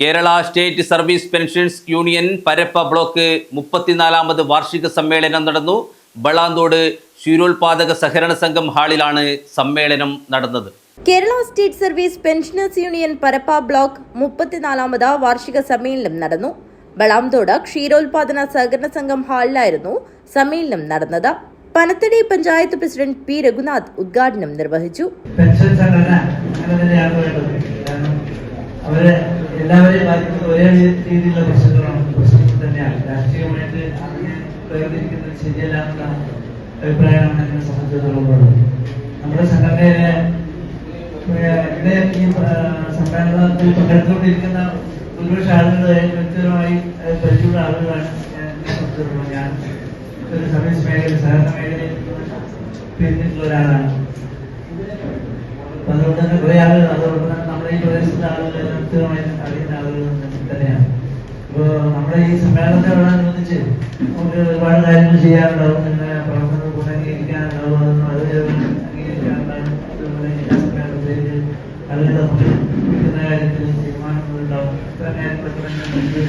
Kerala state service pensions union Parappa block മുപ്പത്തിനാലാമത് വാർഷിക സമ്മേളനം നടന്നു. ബളാന്തോട് ക്ഷീരോത്പാദക സഹകരണ സംഘം ഹാളിലാണ് സമ്മേളനം നടന്നത്. Kerala state service pensioners union Parappa block മുപ്പത്തിനാലാമത് വാർഷിക സമ്മേളനം നടന്നു. ബളാംതോട് ക്ഷീരോത്പാദന സഹകരണ സംഘം ഹാളിലായിരുന്നു സമ്മേളനം നടന്നത്. പനത്തടി പഞ്ചായത്ത് പ്രസിഡന്റ് പി രഘുനാഥ് ഉദ്ഘാടനം നിർവഹിച്ചു. പെൻഷൻ സംഘടന ബാധിക്കുന്ന ഒരേ രീതിയിലുള്ള പ്രശ്നങ്ങളാണ്. പ്രശ്നങ്ങൾ തന്നെയാണ് രാഷ്ട്രീയമായിട്ട് അങ്ങനെ വേർതിരിക്കുന്നത് ശരിയല്ല എന്നുള്ള അഭിപ്രായമാണ് എന്നെ സംബന്ധിച്ചിടത്തോളം നമ്മുടെ സംഘടനയിലെ ഇവിടെ ഈ ഏഹ്, സമ്മേളനത്തിൽ പങ്കെടുത്തുകൊണ്ടിരിക്കുന്ന ഭൂരിപക്ഷ ആളുകൾ വ്യക്തിപരമായി പരിചയമുള്ള ആളുകളാണ് സംബന്ധിച്ചിടത്തോളം ഞാൻ ഒരു സർവീസ് മേഖല സഹകരണ മേഖലയിൽ നിന്ന് പിരിഞ്ഞിട്ടുള്ള ഒരാളാണ് അതുകൊണ്ട് തന്നെ കുറെ ആളുകൾ അതുകൊണ്ട് നമ്മുടെ ഈ പ്രദേശത്തെ ആളുകൾ അറിയുന്ന ആളുകൾ തന്നെയാണ്. അപ്പോ നമ്മുടെ ഈ സമ്മേളനത്തോടനുബന്ധിച്ച് നമുക്ക് ഒരുപാട് കാര്യങ്ങൾ ചെയ്യാറുണ്ടാവും നിങ്ങളെ പ്രവർത്തനങ്ങൾ അതൊന്നും അത് അംഗീകരിക്കാനുണ്ടാവും. അതുപോലെ ഈ സമ്മേളനത്തിലേക്ക് ആളുകൾ നമുക്ക് വിളിക്കുന്ന കാര്യത്തിൽ തീരുമാനങ്ങളുണ്ടാവും. ഇത്തരം കാര്യങ്ങളൊക്കെ നമുക്ക്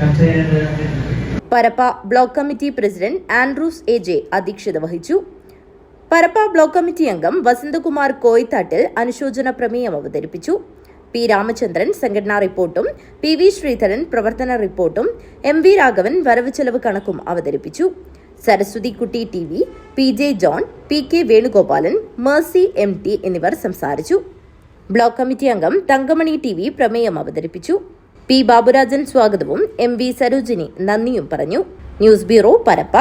ചർച്ച Parappa block committee president Andrews A J അധ്യക്ഷത വഹിച്ചു. പരപ്പ ബ്ലോക്ക് കമ്മിറ്റി അംഗം വസന്തകുമാർ കോയിത്താട്ടിൽ അനുശോചന പ്രമേയം അവതരിപ്പിച്ചു. പി രാമചന്ദ്രൻ സംഘടനാ റിപ്പോർട്ടും പി വി ശ്രീധരൻ പ്രവർത്തന റിപ്പോർട്ടും എം വി രാഘവൻ വരവ് ചെലവ് കണക്കും അവതരിപ്പിച്ചു. Saraswathikutty T V P J John P K Venugopalan Mercy M T എന്നിവർ സംസാരിച്ചു. ബ്ലോക്ക് കമ്മിറ്റി അംഗം തങ്കമണി ടി വി പ്രമേയം അവതരിപ്പിച്ചു. പി ബാബുരാജൻ സ്വാഗതവും എം വി സരോജിനി നന്ദിയും പറഞ്ഞു. News bureau Parappa.